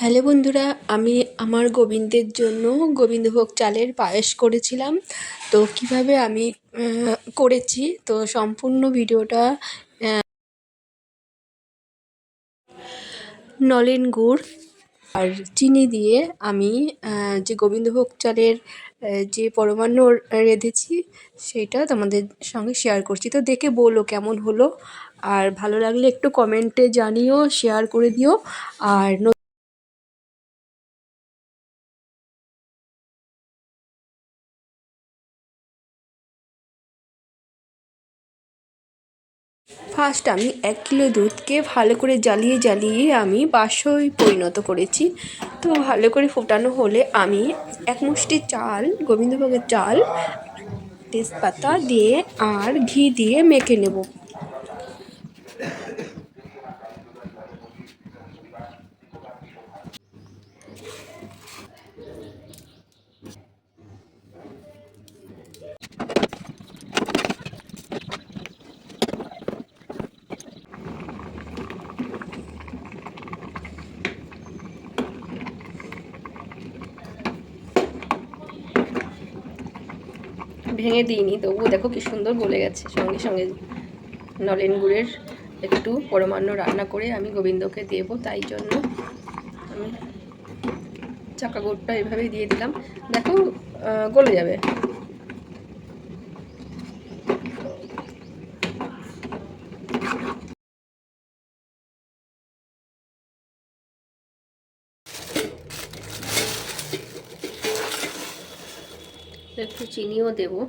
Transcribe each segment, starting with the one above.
Hello বন্ধুরা, আমি আমার গোবিন্দের জন্য গোবিন্দভোগ চালের পায়েস করেছিলাম। তো কীভাবে আমি করেছি, তো সম্পূর্ণ ভিডিওটা নলেন গুড় আর চিনি দিয়ে আমি যে গোবিন্দভোগ চালের যে পরমান্ন রেঁধেছি, সেটা তোমাদের সঙ্গে শেয়ার করছি। তো দেখে বলো কেমন হলো, আর ভালো লাগলে একটু কমেন্টে জানিও, শেয়ার করে দিও, আর ফার্স্ট আমি এক কিলো দুধকে ভালো করে জ্বালিয়ে জ্বালিয়ে আমি বাসই পরিণত করেছি। তো ভালো করে ফোটানো হলে আমি এক মুষ্টি চাল, গোবিন্দভোগের চাল, তেজপাতা দিয়ে আর ঘি দিয়ে মেখে নেব। ভেঙে দিইনি, তবুও দেখো কি সুন্দর গলে গেছে। সঙ্গে সঙ্গে নলেন গুড়ের একটু পরমান্ন রান্না করে আমি গোবিন্দকে দেব, তাই জন্য আমি চাকা গুড়টা এভাবেই দিয়ে দিলাম। দেখো গলে যাবে। একটু চিনিও দেবো।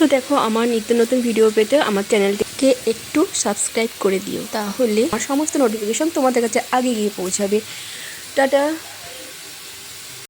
তো দেখো, আমার নিত্য নতুন ভিডিও পেতে আমার চ্যানেলটিকে একটু সাবস্ক্রাইব করে দিও, তাহলে আমার সমস্ত নোটিফিকেশন তোমাদের কাছে আগে গিয়ে পৌঁছাবে। টাটা!